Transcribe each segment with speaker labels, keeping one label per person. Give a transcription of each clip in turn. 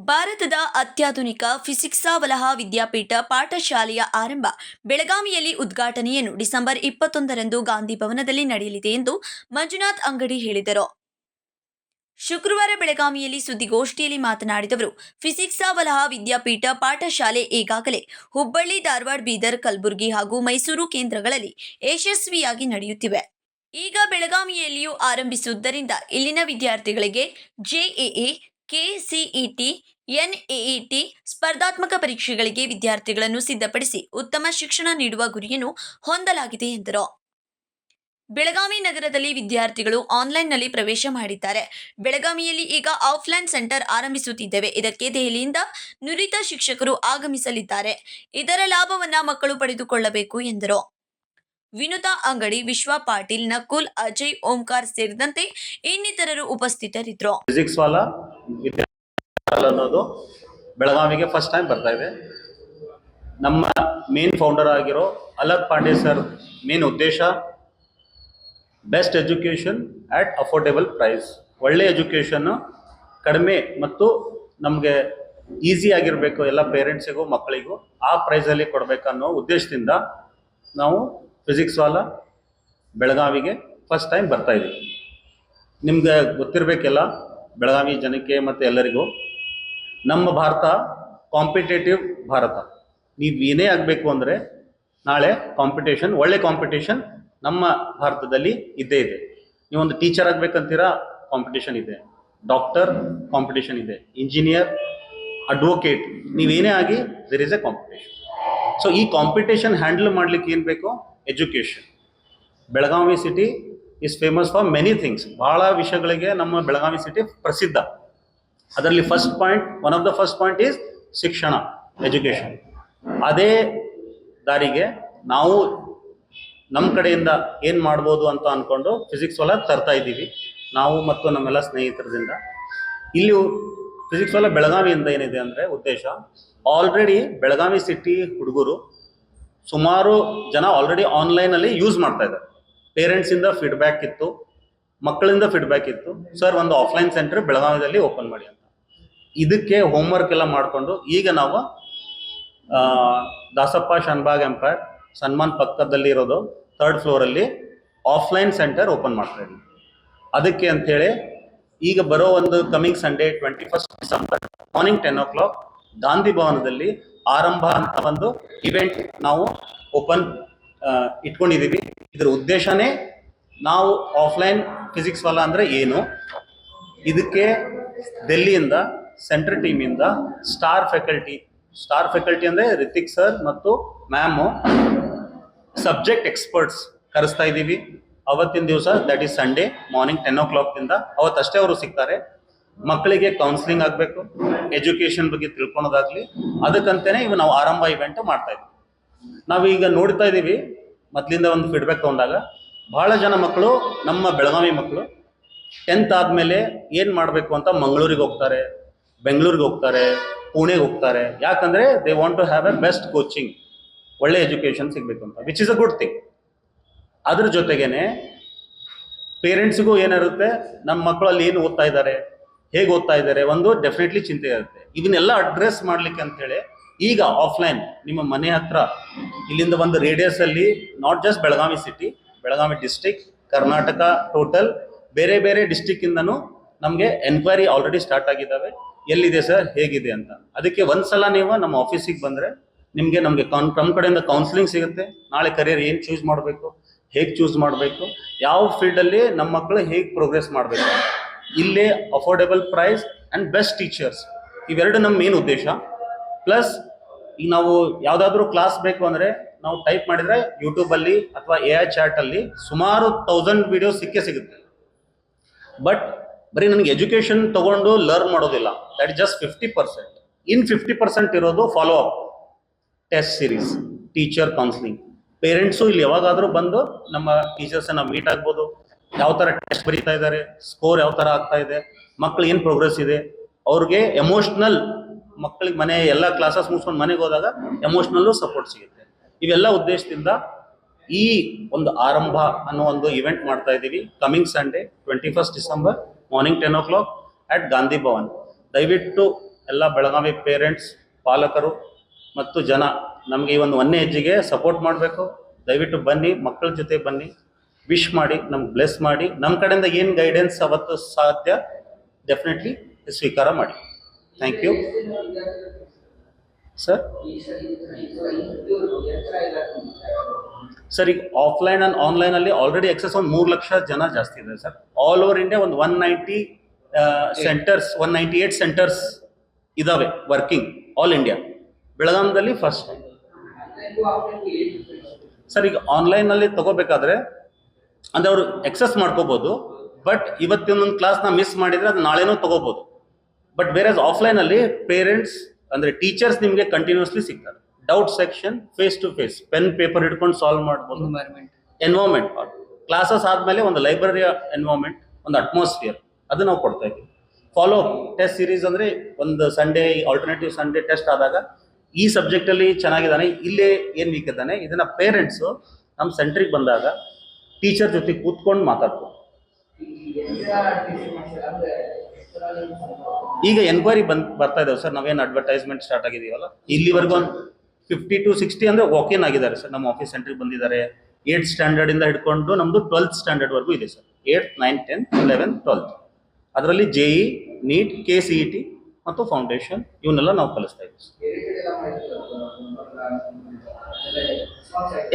Speaker 1: ಭಾರತದ ಅತ್ಯಾಧುನಿಕ ಫಿಸಿಕ್ಸಾವಲಹ ವಿದ್ಯಾಪೀಠ ಪಾಠಶಾಲೆಯ ಆರಂಭ ಬೆಳಗಾವಿಯಲ್ಲಿ ಉದ್ಘಾಟನೆಯನ್ನು ಡಿಸೆಂಬರ್ ಇಪ್ಪತ್ತೊಂದರಂದು ಗಾಂಧಿ ಭವನದಲ್ಲಿ ನಡೆಯಲಿದೆ ಎಂದು ಮಂಜುನಾಥ್ ಅಂಗಡಿ ಹೇಳಿದರು. ಶುಕ್ರವಾರ ಬೆಳಗಾವಿಯಲ್ಲಿ ಸುದ್ದಿಗೋಷ್ಠಿಯಲ್ಲಿ ಮಾತನಾಡಿದವರು ಫಿಸಿಕ್ಸಾವಲಹ ವಿದ್ಯಾಪೀಠ ಪಾಠಶಾಲೆ ಈಗಾಗಲೇ ಹುಬ್ಬಳ್ಳಿ, ಧಾರವಾಡ, ಬೀದರ್, ಕಲಬುರಗಿ ಹಾಗೂ ಮೈಸೂರು ಕೇಂದ್ರಗಳಲ್ಲಿ ಯಶಸ್ವಿಯಾಗಿ ನಡೆಯುತ್ತಿವೆ. ಈಗ ಬೆಳಗಾವಿಯಲ್ಲಿಯೂ ಆರಂಭಿಸುವುದರಿಂದ ಇಲ್ಲಿನ ವಿದ್ಯಾರ್ಥಿಗಳಿಗೆ ಜೆಇಇ ಕೆಸಿಇಟಿ, ಎನ್ಇಇಟಿ ಸ್ಪರ್ಧಾತ್ಮಕ ಪರೀಕ್ಷೆಗಳಿಗೆ ವಿದ್ಯಾರ್ಥಿಗಳನ್ನು ಸಿದ್ಧಪಡಿಸಿ ಉತ್ತಮ ಶಿಕ್ಷಣ ನೀಡುವ ಗುರಿಯನ್ನು ಹೊಂದಲಾಗಿದೆ ಎಂದರು. ಬೆಳಗಾವಿ ನಗರದಲ್ಲಿ ವಿದ್ಯಾರ್ಥಿಗಳು ಆನ್ಲೈನ್ನಲ್ಲಿ ಪ್ರವೇಶ ಮಾಡಿದ್ದಾರೆ. ಬೆಳಗಾವಿಯಲ್ಲಿ ಈಗ ಆಫ್ಲೈನ್ ಸೆಂಟರ್ ಆರಂಭಿಸುತ್ತಿದ್ದೇವೆ. ಇದಕ್ಕೆ ದೆಹಲಿಯಿಂದ ನುರಿತ ಶಿಕ್ಷಕರು ಆಗಮಿಸಲಿದ್ದಾರೆ. ಇದರ ಲಾಭವನ್ನು ಮಕ್ಕಳು ಪಡೆದುಕೊಳ್ಳಬೇಕು ಎಂದರು. ವಿನುತಾ ಅಂಗಡಿ, ವಿಶ್ವ ಪಾಟೀಲ್, ನಕುಲ್, ಅಜಯ್, ಓಂಕಾರ್ ಸೇರಿದಂತೆ ಇನ್ನಿತರರು ಉಪಸ್ಥಿತರಿದ್ದರು.
Speaker 2: ಫಿಸಿಕ್ಸ್ ವಾಲ ಅನ್ನೋದು ಬೆಳಗಾವಿಗೆ ಫಸ್ಟ್ ಟೈಮ್ ಬರ್ತಾ ಇದೆ. ನಮ್ಮ ಮೇನ್ ಫೌಂಡರ್ ಆಗಿರೋ ಅಲಕ್ ಪಾಂಡೆ ಸರ್ ಮೇನ್ ಉದ್ದೇಶ best education at affordable price ಒಳ್ಳೆ ಎಜುಕೇಷನ್ನು ಕಡಿಮೆ ಮತ್ತು ನಮಗೆ ಈಸಿ ಆಗಿರಬೇಕು ಎಲ್ಲ ಪೇರೆಂಟ್ಸಿಗೂ ಮಕ್ಕಳಿಗೂ ಆ ಪ್ರೈಸಲ್ಲಿ ಕೊಡಬೇಕನ್ನೋ ಉದ್ದೇಶದಿಂದ ನಾವು ಫಿಸಿಕ್ಸ್ ವಾಲ ಬೆಳಗಾವಿಗೆ ಫಸ್ಟ್ ಟೈಮ್ ಬರ್ತಾ ಇದ್ದೀವಿ ನಿಮ್ಗೆ ಗೊತ್ತಿರಬೇಕೆಲ್ಲ, ಬೆಳಗಾವಿ ಜನಕ್ಕೆ ಮತ್ತು ಎಲ್ಲರಿಗೂ, ನಮ್ಮ ಭಾರತ ಕಾಂಪಿಟೇಟಿವ್ ಭಾರತ. ನೀವು ಏನೇ ಆಗಬೇಕು ಅಂದರೆ ನಾಳೆ ಕಾಂಪಿಟೇಷನ್ ಒಳ್ಳೆ ಕಾಂಪಿಟೇಷನ್ ನಮ್ಮ ಭಾರತದಲ್ಲಿ ಇದ್ದೇ ಇದೆ. ನೀವೊಂದು ಟೀಚರ್ ಆಗಬೇಕಂತೀರಾ ಕಾಂಪಿಟೇಷನ್ ಇದೆ. ಡಾಕ್ಟರ್ ಕಾಂಪಿಟೇಷನ್ ಇದೆ. ಇಂಜಿನಿಯರ್ ಅಡ್ವೊಕೇಟ್ ನೀವೇನೇ ಆಗಿ there is a competition so ಈ ಕಾಂಪಿಟೇಷನ್ ಹ್ಯಾಂಡಲ್ ಮಾಡ್ಲಿಕ್ಕೆ ಏನು ಬೇಕು education. Belagavi city is famous for many things ಭಾಳ ವಿಷಯಗಳಿಗೆ ನಮ್ಮ ಬೆಳಗಾವಿ ಸಿಟಿ ಪ್ರಸಿದ್ಧ. ಅದರಲ್ಲಿ first point one of the first point is ಶಿಕ್ಷಣ ಎಜುಕೇಷನ್ ಅದೇ ದಾರಿಗೆ ನಾವು ನಮ್ಮ ಕಡೆಯಿಂದ ಏನು ಮಾಡ್ಬೋದು ಅಂತ ಅಂದ್ಕೊಂಡು ಫಿಸಿಕ್ಸ್ ಒಳಗೆ ತರ್ತಾ ಇದ್ದೀವಿ. ನಾವು ಮತ್ತು ನಮ್ಮೆಲ್ಲ ಸ್ನೇಹಿತರದಿಂದ. ಇಲ್ಲಿ ಫಿಸಿಕ್ಸ್ ಒಳಗೆ ಬೆಳಗಾವಿಯಿಂದ ಏನಿದೆ ಅಂದರೆ ಉದ್ದೇಶ ಆಲ್ರೆಡಿ ಬೆಳಗಾವಿ ಸಿಟಿ ಹುಡುಗರು ಸುಮಾರು ಜನ ಆಲ್ರೆಡಿ ಆನ್ಲೈನಲ್ಲಿ ಯೂಸ್ ಮಾಡ್ತಾ ಇದ್ದಾರೆ. ಪೇರೆಂಟ್ಸಿಂದ ಫೀಡ್ಬ್ಯಾಕ್ ಇತ್ತು, ಮಕ್ಕಳಿಂದ ಫೀಡ್ಬ್ಯಾಕ್ ಇತ್ತು. ಸರ್ ಒಂದು ಆಫ್ಲೈನ್ ಸೆಂಟರ್ ಬೆಳಗಾವಿಯಲ್ಲಿ ಓಪನ್ ಮಾಡಿ ಅಂತ. ಇದಕ್ಕೆ ಹೋಮ್ವರ್ಕ್ ಎಲ್ಲ ಮಾಡಿಕೊಂಡು ಈಗ ನಾವು ದಾಸಪ್ಪ ಶನ್ಬಾಗ್ ಎಂಪೈರ್ ಸನ್ಮಾನ್ ಪಕ್ಕದಲ್ಲಿ ಇರೋದು ಥರ್ಡ್ ಫ್ಲೋರಲ್ಲಿ ಆಫ್ಲೈನ್ ಸೆಂಟರ್ ಓಪನ್ ಮಾಡ್ತಾ ಇದ್ದೀವಿ. ಅದಕ್ಕೆ ಅಂಥೇಳಿ ಈಗ ಬರೋ ಒಂದು coming Sunday twenty first December morning ten o'clock Gandhi ಭವನದಲ್ಲಿ ಆರಂಭ ಅಂತ ಒಂದು ಇವೆಂಟ್ ನಾವು ಓಪನ್ ಇಟ್ಕೊಂಡಿದ್ದೀವಿ ಇದರ ಉದ್ದೇಶನೇ ನಾವು ಆಫ್ಲೈನ್ ಫಿಸಿಕ್ಸ್ ವಾಲ ಅಂದರೆ ಏನು? ಇದಕ್ಕೆ ಡೆಲ್ಲಿಯಿಂದ ಸೆಂಟ್ರಲ್ ಟೀಮಿಂದ ಸ್ಟಾರ್ ಫ್ಯಾಕಲ್ಟಿ ಸ್ಟಾರ್ ಫ್ಯಾಕಲ್ಟಿ ಅಂದರೆ ರಿತಿಕ್ ಸರ್ ಮತ್ತು ಮ್ಯಾಮು ಸಬ್ಜೆಕ್ಟ್ ಎಕ್ಸ್ಪರ್ಟ್ಸ್ ಕರೆಸ್ತಾ ಇದ್ದೀವಿ ಅವತ್ತಿನ ದಿವಸ that is Sunday morning ten ಓ ಕ್ಲಾಕ್ನಿಂದ ಅವತ್ತಷ್ಟೇ ಅವರು ಸಿಗ್ತಾರೆ. ಮಕ್ಕಳಿಗೆ ಕೌನ್ಸಿಲಿಂಗ್ ಆಗಬೇಕು ಎಜುಕೇಷನ್ ಬಗ್ಗೆ ತಿಳ್ಕೊಳೋದಾಗ್ಲಿ ಅದಕ್ಕಂತಲೇ ಇವು ನಾವು ಆರಂಭ ಇವೆಂಟ್ ಮಾಡ್ತಾ ಇದ್ವಿ. ನಾವೀಗ ನೋಡ್ತಾ ಇದ್ದೀವಿ ಮೊದಲಿಂದ ಒಂದು ಫೀಡ್ಬ್ಯಾಕ್ ತಗೊಂಡಾಗ ಭಾಳ ಜನ ಮಕ್ಕಳು ನಮ್ಮ ಬೆಳಗಾವಿ ಮಕ್ಕಳು ಟೆಂತ್ ಆದಮೇಲೆ ಏನು ಮಾಡಬೇಕು ಅಂತ ಮಂಗಳೂರಿಗೆ ಹೋಗ್ತಾರೆ, ಬೆಂಗಳೂರಿಗೆ ಹೋಗ್ತಾರೆ, ಪುಣೆಗೆ ಹೋಗ್ತಾರೆ. ಯಾಕಂದರೆ they want to have a best coaching ಒಳ್ಳೆ ಎಜುಕೇಷನ್ ಸಿಗಬೇಕು ಅಂತ which is a good thing ಅದ್ರ ಜೊತೆಗೇನೆ ಪೇರೆಂಟ್ಸ್ಗೂ ಏನಿರುತ್ತೆ ನಮ್ಮ ಮಕ್ಕಳಲ್ಲಿ ಏನು ಓದ್ತಾ ಇದ್ದಾರೆ ಹೇಗೆ ಓದ್ತಾ ಇದ್ದಾರೆ ಒಂದು ಡೆಫಿನೆಟ್ಲಿ ಚಿಂತೆ ಇರುತ್ತೆ. ಇದನ್ನೆಲ್ಲ ಅಡ್ರೆಸ್ ಮಾಡಲಿಕ್ಕೆ ಅಂತೇಳಿ ಈಗ ಆಫ್ಲೈನ್ ನಿಮ್ಮ ಮನೆ ಹತ್ರ ಇಲ್ಲಿಂದ ಒಂದು ರೇಡಿಯಸ್ ಅಲ್ಲಿ not just Belagavi city Belagavi district Karnataka total ಬೇರೆ ಬೇರೆ ಡಿಸ್ಟಿಕ್ಕಿಂದನೂ ನಮಗೆ ಎನ್ಕ್ವೈರಿ ಆಲ್ರೆಡಿ ಸ್ಟಾರ್ಟ್ ಆಗಿದ್ದಾವೆ. ಎಲ್ಲಿದೆ ಸರ್ ಹೇಗಿದೆ ಅಂತ. ಅದಕ್ಕೆ ಒಂದ್ಸಲ ನೀವು ನಮ್ಮ ಆಫೀಸಿಗೆ ಬಂದರೆ ನಿಮಗೆ ನಮಗೆ ಕೌನ್ ನಮ್ಮ ಕಡೆಯಿಂದ ಕೌನ್ಸಿಲಿಂಗ್ ಸಿಗುತ್ತೆ. ನಾಳೆ ಕರಿಯರ್ ಏನು ಚೂಸ್ ಮಾಡಬೇಕು, ಹೇಗೆ ಚೂಸ್ ಮಾಡಬೇಕು, ಯಾವ ಫೀಲ್ಡಲ್ಲಿ ನಮ್ಮ ಮಕ್ಕಳು ಹೇಗೆ ಪ್ರೋಗ್ರೆಸ್ ಮಾಡಬೇಕು. ಇಲ್ಲೇ affordable price and best teachers ಇವೆರಡು ನಮ್ಮ ಮೇನ್ ಉದ್ದೇಶ. ಪ್ಲಸ್ ಈಗ ನಾವು ಯಾವುದಾದ್ರೂ ಕ್ಲಾಸ್ ಬೇಕು ಅಂದರೆ ನಾವು ಟೈಪ್ ಮಾಡಿದರೆ ಯೂಟ್ಯೂಬಲ್ಲಿ ಅಥವಾ ಎ ಐ ಚಾಟಲ್ಲಿ ಸುಮಾರು ತೌಸಂಡ್ ವಿಡಿಯೋಸ್ ಸಿಕ್ಕೇ ಸಿಗುತ್ತೆ. ಬಟ್ ಬರೀ ನನಗೆ ಎಜುಕೇಷನ್ ತೊಗೊಂಡು ಲರ್ನ್ ಮಾಡೋದಿಲ್ಲ. That is just fifty percent in fifty percent ಇರೋದು follow up test series teacher counselling parents ಇಲ್ಲಿ ಯಾವಾಗಾದರೂ ಬಂದು ನಮ್ಮ ಟೀಚರ್ಸನ್ನು ಮೀಟ್ ಆಗ್ಬೋದು. ಯಾವ ಥರ ಟೆಸ್ಟ್ ಬರೀತಾ ಇದ್ದಾರೆ ಸ್ಕೋರ್ ಯಾವ ಥರ ಆಗ್ತಾ ಇದೆ ಮಕ್ಳು ಏನು ಪ್ರೋಗ್ರೆಸ್ ಇದೆ? ಅವ್ರಿಗೆ ಎಮೋಷ್ನಲ್ ಮಕ್ಕಳಿಗೆ ಮನೆ, ಎಲ್ಲ ಕ್ಲಾಸಸ್ ಮುಗಿಸ್ಕೊಂಡು ಮನೆಗೆ ಹೋದಾಗ ಎಮೋಷ್ನಲ್ಲು ಸಪೋರ್ಟ್ ಸಿಗುತ್ತೆ. ಇವೆಲ್ಲ ಉದ್ದೇಶದಿಂದ ಈ ಒಂದು ಆರಂಭ ಅನ್ನೋ ಒಂದು ಇವೆಂಟ್ ಮಾಡ್ತಾ ಇದ್ದೀವಿ. Coming Sunday twenty first December morning ten o'clock at Gandhi Bhavan ದಯವಿಟ್ಟು ಎಲ್ಲ ಬೆಳಗಾವಿ ಪೇರೆಂಟ್ಸ್ ಪಾಲಕರು ಮತ್ತು ಜನ ನಮಗೆ ಈ ಒಂದು ಒಂದೇ ಹೆಜ್ಜೆಗೆ ಸಪೋರ್ಟ್ ಮಾಡಬೇಕು. ದಯವಿಟ್ಟು ಬನ್ನಿ ಮಕ್ಕಳ ಜೊತೆ ಬನ್ನಿ. ವಿಶ್ ಮಾಡಿ, ನಮ್ಗೆ ಬ್ಲೆಸ್ ಮಾಡಿ ನಮ್ಮ ಕಡೆಯಿಂದ ಏನು ಗೈಡೆನ್ಸ್ ಅವತ್ತು ಸಾಧ್ಯ ಡೆಫಿನೆಟ್ಲಿ ಸ್ವೀಕಾರ ಮಾಡಿ. ಥ್ಯಾಂಕ್ ಯು ಸರ್ ಸರ್ ಈಗ ಆಫ್ಲೈನ್ ಆ್ಯಂಡ್ ಆನ್ಲೈನಲ್ಲಿ ಆಲ್ರೆಡಿ ಎಕ್ಸಸ್ ಒಂದು ಮೂರು ಲಕ್ಷ ಜನ ಜಾಸ್ತಿ ಇದೆ ಸರ್ ಆಲ್ ಓವರ್ ಇಂಡಿಯಾ ಒಂದು one ninety centres one ninety eight centres ಇದಾವೆ ವರ್ಕಿಂಗ್ ಆಲ್ ಇಂಡಿಯಾ ಬೆಳಗಾಂದಲ್ಲಿ ಫಸ್ಟ್ ಸರ್ ಈಗ ಆನ್ಲೈನಲ್ಲಿ ತಗೋಬೇಕಾದ್ರೆ ಅಂದರೆ ಅವರು ಎಕ್ಸಸ್ ಮಾಡ್ಕೋಬೋದು ಬಟ್ ಇವತ್ತಿನೊಂದು ಕ್ಲಾಸ್ನ ಮಿಸ್ ಮಾಡಿದರೆ ಅದು ನಾಳೆನೂ ತಗೋಬಹುದು ಬಟ್ ಬೇರೆ ಆಫ್ಲೈನಲ್ಲಿ ಪೇರೆಂಟ್ಸ್ ಅಂದರೆ ಟೀಚರ್ಸ್ ನಿಮಗೆ ಕಂಟಿನ್ಯೂಸ್ಲಿ ಸಿಗ್ತಾರೆ. Doubt section face to face pen paper ಹಿಡ್ಕೊಂಡು ಸಾಲ್ವ್ ಮಾಡ್ಬೋದು. ಎನ್ವೈರ್ಮೆಂಟ್ ಕ್ಲಾಸಸ್ ಆದಮೇಲೆ ಒಂದು ಲೈಬ್ರರಿಯ ಎನ್ವೈರ್ಮೆಂಟ್ ಒಂದು ಅಟ್ಮಾಸ್ಫಿಯರ್ ಅದು ನಾವು ಕೊಡ್ತಾ ಇದ್ದೀವಿ. ಫಾಲೋ ಟೆಸ್ಟ್ ಸೀರೀಸ್ ಅಂದರೆ ಒಂದು ಸಂಡೇ ಆಲ್ಟರ್ನೇಟಿವ್ ಸಂಡೇ ಟೆಸ್ಟ್ ಆದಾಗ ಈ ಸಬ್ಜೆಕ್ಟಲ್ಲಿ ಚೆನ್ನಾಗಿದ್ದಾನೆ ಇಲ್ಲೇ ಏನು ವೀಕ್ ಇದ್ದಾನೆ ಇದನ್ನು ಪೇರೆಂಟ್ಸು ನಮ್ಮ ಸೆಂಟ್ರಿಗೆ ಬಂದಾಗ ಟೀಚರ್ ಜೊತೆ ಕೂತ್ಕೊಂಡು ಮಾತಾಡ್ಬೋದು ಈಗ ಎನ್ಕ್ವೈರಿ ಬಂದ್ ಬರ್ತಾ ಇದಾವೆ ಸರ್, ನಾವೇನು ಅಡ್ವರ್ಟೈಸ್ಮೆಂಟ್ ಸ್ಟಾರ್ಟ್ ಆಗಿದೀವಲ್ಲ? ಇಲ್ಲಿವರೆಗೂ ಒಂದು ಫಿಫ್ಟಿ ಟು ಸಿಕ್ಸ್ಟಿ ಅಂದರೆ ವಾಕಿನ್ ಆಗಿದ್ದಾರೆ ಸರ್, ನಮ್ಮ ಆಫೀಸ್ ಸೆಂಟ್ರಿಗೆ ಬಂದಿದ್ದಾರೆ. ಏಟ್ ಸ್ಟ್ಯಾಂಡರ್ಡ್ ಇಂದ ಹಿಡ್ಕೊಂಡು ನಮ್ಮದು ಟ್ವೆಲ್ತ್ ಸ್ಟ್ಯಾಂಡರ್ಡ್ವರೆಗೂ ಇದೆ sir. Eight nine ten eleven twelfth ಅದರಲ್ಲಿ J E NEET K C E T ಮತ್ತು ಫೌಂಡೇಶನ್ ಇವನ್ನೆಲ್ಲ ನಾವು ಕಲಿಸ್ತಾ ಇದ್ದೀವಿ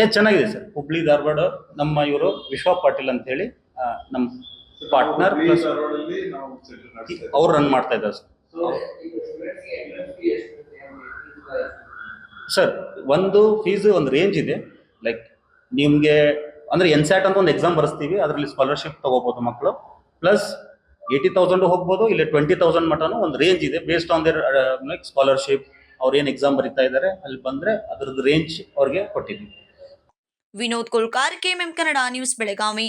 Speaker 2: ಏ ಚೆನ್ನಾಗಿದೆ ಸರ್. ಹುಬ್ಳಿ ಧಾರವಾಡ ನಮ್ಮ ಇವರು ವಿಶ್ವ ಪಾಟೀಲ್ ಅಂತ ಹೇಳಿ ನಮ್ಮ ಪಾರ್ಟ್ನರ್ ಪ್ಲಸ್ ಅವ್ರು ರನ್ ಮಾಡ್ತಾ ಇದ್ದಾರೆ ಸರ್. ಸರ್ ಒಂದು ಫೀಸ್ ಒಂದು ರೇಂಜ್ ಇದೆ. ಲೈಕ್ ನಿಮಗೆ ಅಂದರೆ ಎನ್ ಸ್ಯಾಟ್ ಅಂತ ಒಂದು ಎಕ್ಸಾಮ್ ಬರೆಸ್ತೀವಿ ಅದರಲ್ಲಿ ಸ್ಕಾಲರ್ಶಿಪ್ ತಗೋಬೋದು ಮಕ್ಕಳು ಪ್ಲಸ್ ಏಯ್ಟಿ ತೌಸಂಡ್ ಹೋಗ್ಬೋದು, ಇಲ್ಲ ಟ್ವೆಂಟಿ ತೌಸಂಡ್ ಮಟ್ಟನು ಒಂದು ರೇಂಜ್ ಇದೆ based on their like scholarship ಅವ್ರು ಏನು ಎಕ್ಸಾಮ್ ಬರೀತಾ ಇದ್ದಾರೆ ಅಲ್ಲಿ ಬಂದ್ರೆ ಅದ್ರದ್ದು ರೇಂಜ್ ಅವ್ರಿಗೆ ಕೊಟ್ಟಿದ್ದೀವಿ.
Speaker 1: Vinod Kolkar, KMM Kannada news Belagavi.